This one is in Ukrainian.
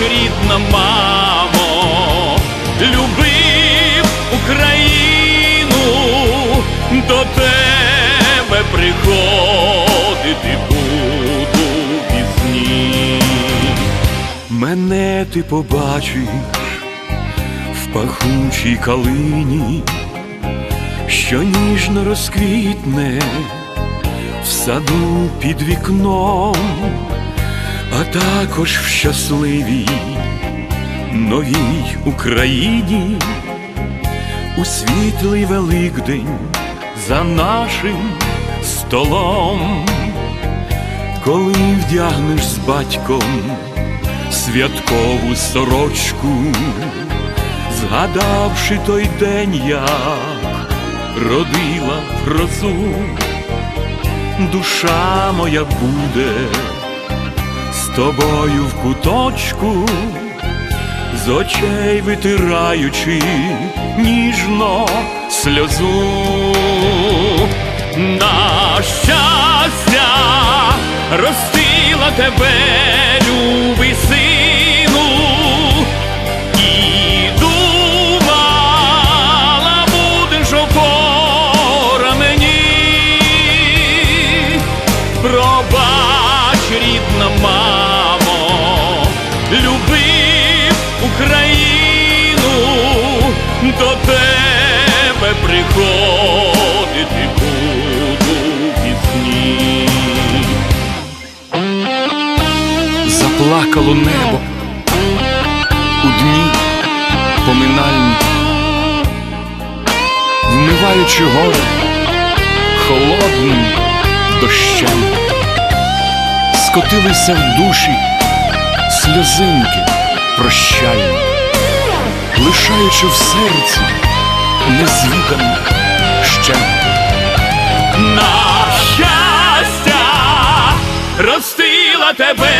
Рідна мамо, любив Україну, до тебе приходити буду пізні. Мене ти побачиш в пахучій калині, що ніжно розквітне в саду під вікном а також в щасливій новій Україні, у світлий Великдень за нашим столом, коли вдягнеш з батьком святкову сорочку, згадавши той день, як родила грозу, душа моя буде тобою в куточку, з очей витираючи ніжно сльозу. На щастя ростила тебе, Заплакало небо. У дні поминальні, вмиваючи горе холодним дощем, скотилися в душі сльозинки прощальні, лишаючи в серці незвіданий ще. На щастя ростила тебе,